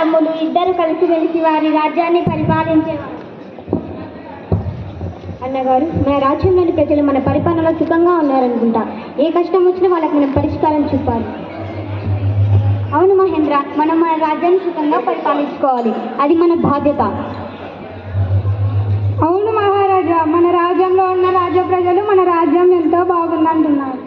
తమ్ములు ఇద్దరు కలిసిమెలిసి వారి రాజ్యాన్ని పరిపాలించేవారు. అన్నగారు మన రాజ్యంలోని ప్రజలు మన పరిపాలనలో సుఖంగా ఉన్నారనుకుంటా. ఏ కష్టం వచ్చినా వాళ్ళకి మనం పరిష్కారం చూపాలి. అవును మహేంద్ర మనం మన రాజ్యాన్ని సుఖంగా పరిపాలించుకోవాలి. అది మన బాధ్యత. అవును మహారాజా మన రాజ్యంలో ఉన్న రాజ్య ప్రజలు మన రాజ్యం ఎంతో బాగుందంటున్నారు.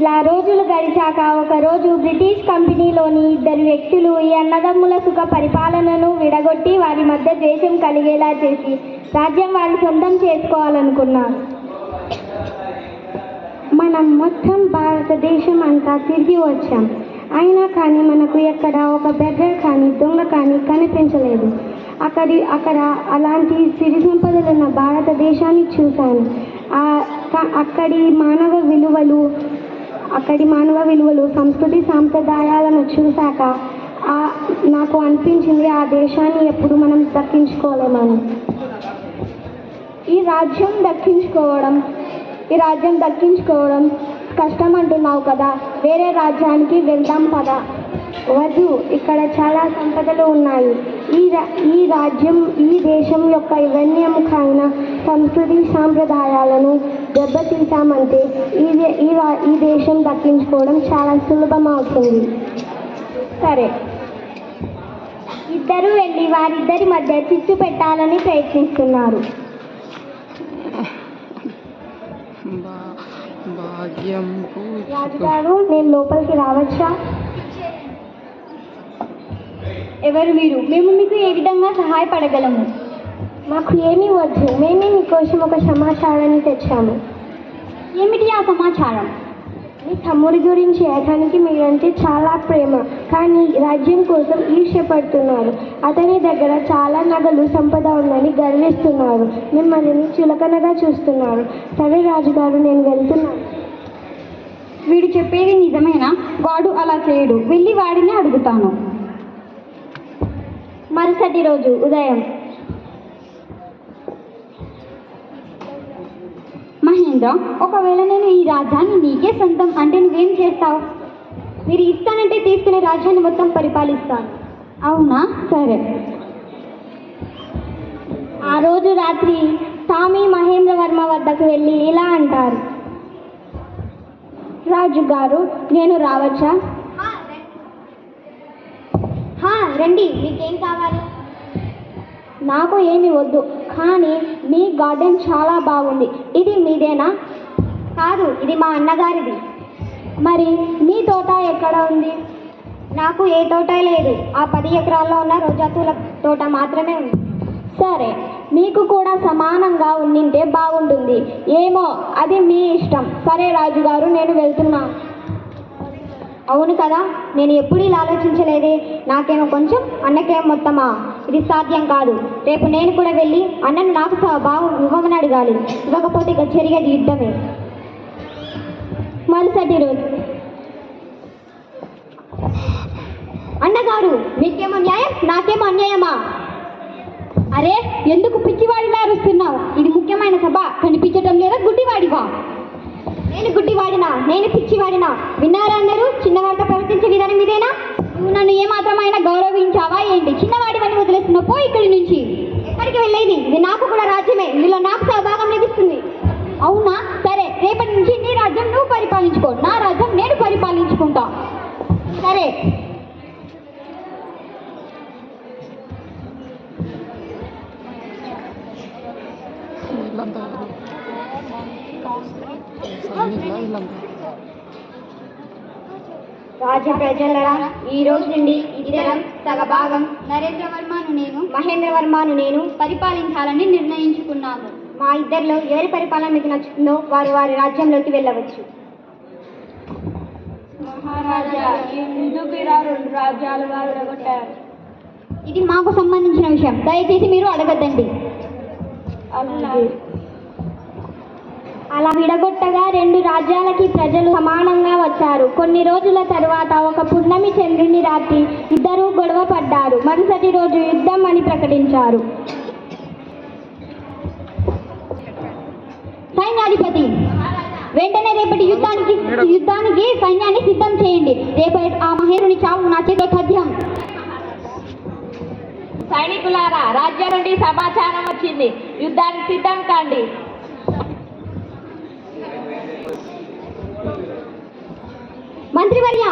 ఇలా రోజులు గడిచాక ఒకరోజు బ్రిటిష్ కంపెనీలోని ఇద్దరు వ్యక్తులు ఈ అన్నదమ్ముల సుఖ పరిపాలనను విడగొట్టి వారి మధ్య ద్వేషం కలిగేలా చేసి రాజ్యం వారి సొంతం చేసుకోవాలనుకున్నారు. మనం మొత్తం భారతదేశం అంతా తిరిగి వచ్చాం. అయినా కానీ మనకు ఎక్కడ ఒక బెగ్గర్ కానీ దొంగ కానీ కనిపించలేదు. అక్కడి అక్కడ అలాంటి సిరి సంపదలున్న భారతదేశాన్ని చూశాను. అక్కడి మానవ విలువలు అక్కడి మానవ విలువలు సంస్కృతి సాంప్రదాయాలను చూశాక ఆ నాకు అనిపించింది ఆ దేశాన్ని ఎప్పుడు మనం దక్కించుకోలేమని. ఈ రాజ్యం దక్కించుకోవడం ఈ రాజ్యం దక్కించుకోవడం కష్టం అంటున్నావు కదా? వేరే రాజ్యానికి వెళ్దాం పదా. వద్దు ఇక్కడ చాలా సంపదలు ఉన్నాయి. ఈ రా ఈ రాజ్యం ఈ దేశం యొక్క ఇవన్నీ వెన్నెముకైన సంస్కృతి సాంప్రదాయాలను దెబ్బతీసామంటే ఈ ఈ ఈ దేశం దక్కించుకోవడం చాలా సులభం అవుతుంది సరే. ఇద్దరు వెళ్ళి వారిద్దరి మధ్య చిచ్చు పెట్టాలని ప్రయత్నిస్తున్నారు. రాజుగారు నేను లోపలికి రావచ్చా? ఎవరు మీరు? మేము మీకు ఏ విధంగా సహాయపడగలము? మాకు ఏమీ వద్దు. మేమే మీకోసం ఒక సమాచారాన్ని తెచ్చాము. ఏమిటి ఆ సమాచారం? మీ తమ్ముడి గురించి అతనికి మీరంటే చాలా ప్రేమ. కానీ రాజ్యం కోసం ఈర్ష్యపడుతున్నారు అతని దగ్గర చాలా నగలు సంపద ఉందని గర్విస్తున్నారు. మిమ్మల్ని చులకనగా చూస్తున్నారు. సరే రాజుగారు నేను వెళ్తున్నాను. వీడు చెప్పేది నిజమేనా? వాడు అలా చేయడు. వెళ్ళి వాడిని అడుగుతాను. మరుసటి రోజు ఉదయం మహేంద్ర ఒకవేళ నేను ఈ రాజ్యాన్ని నీకే సొంతం అంటే నువ్వేం చేస్తావు? మీరు ఇస్తానంటే తీసుకునే రాజ్యాన్ని మొత్తం పరిపాలిస్తాను. అవునా? సరే. ఆ రోజు రాత్రి స్వామి మహేంద్రవర్మ వద్దకు వెళ్ళి ఇలా అంటారు. రాజుగారు నేను రావచ్చా? హా, రండి. మీకేం కావాలి? నాకు ఏమి వద్దు. కానీ మీ గార్డెన్ చాలా బాగుంది. ఇది మీదేనా? కాదు ఇది మా అన్నగారిది. మరి మీ తోట ఎక్కడ ఉంది? నాకు ఏ తోట లేదు. ఆ పది ఎకరాల్లో ఉన్న రోజా పూల తోట మాత్రమే ఉంది. సరే మీకు కూడా సమానంగా ఉండింటే బాగుంటుంది. ఏమో అది మీ ఇష్టం. సరే రాజుగారు నేను వెళ్తున్నాను అవును కదా నేను ఎప్పుడు ఇలా ఆలోచించలేదే. నాకేమో కొంచెం అన్నకేం మొత్తమా? ఇది సాధ్యం కాదు. రేపు నేను కూడా వెళ్ళి అన్నను నాకు స- బాగు ఇవ్వమని అడగాలి. ఇవ్వకపోతే ఇక జరిగేది యుద్ధమే. మరుసటి రోజు. అన్నగారు మీకేమో న్యాయం? నాకేమో అన్యాయమా? అరే ఎందుకు పిచ్చివాడిలా అరుస్తున్నావు? ఇది ముఖ్యమైన సభ. కనిపించటం లేదా గుడ్డివాడివా? నేను గుడ్డివాడినా? నేను పిచ్చివాడినా? విన్నారా అందరూ? చిన్నవాడితో ప్రవర్తించే విధానం ఇదేనా? నువ్వు నన్ను ఏమాత్రమైనా గౌరవించావా ఏంటి? చిన్నవాడివని రాజ్య ప్రజలరా ఈ రోజు నుండి ఇద్దరం సగభాగం. నరేంద్ర వర్మను నేను మహేంద్రవర్మను నేను పరిపాలించాలని నిర్ణయించుకున్నాను. మా ఇద్దరిలో ఎవరి పరిపాలన మీకు నచ్చుతుందో వారు వారి రాజ్యంలోకి వెళ్ళవచ్చు. మహారాజా ఎందుకు ఇలా రెండు రాజ్యాలుగా విడగొట్టారు ఇది మాకు సంబంధించిన విషయం. దయచేసి మీరు అడగద్దండి. అలా విడగొట్టగా రెండు రాజ్యాలకి ప్రజలు సమానంగా వచ్చారు. కొన్ని రోజుల తరువాత ఒక పున్నమి చంద్రుని రాత్రి ఇద్దరూ గొడవ పడ్డారు. మరుసటి రోజు యుద్ధం అని ప్రకటించారు. సైన్యాధిపతి వెంటనే రేపటి యుద్ధానికి యుద్ధానికి సైన్యాన్ని సిద్ధం చేయండి. రేపటి ఆ మహేరుని చావు నా చేతిలో తథ్యం సైనికులారా రాజ్యం నుండి సమాచారం వచ్చింది. యుద్ధానికి సిద్ధం కాండి. మంత్రివర్య!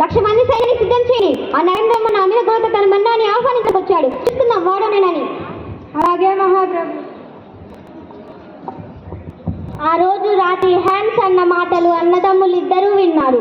లక్ష మంది సైన్యాన్ని సిద్ధం చేయండి ఆ నరేంద్రమ్మ నా మీద గోత తన మన్నాన్ని ఆహ్వానించకొచ్చాడు చూస్తున్నాం వాడనేనని. అలాగే మహాప్రభు. ఆ రోజు రాత్రి హ్యాన్స్ అన్న మాటలు అన్నదమ్ములు ఇద్దరూ విన్నారు.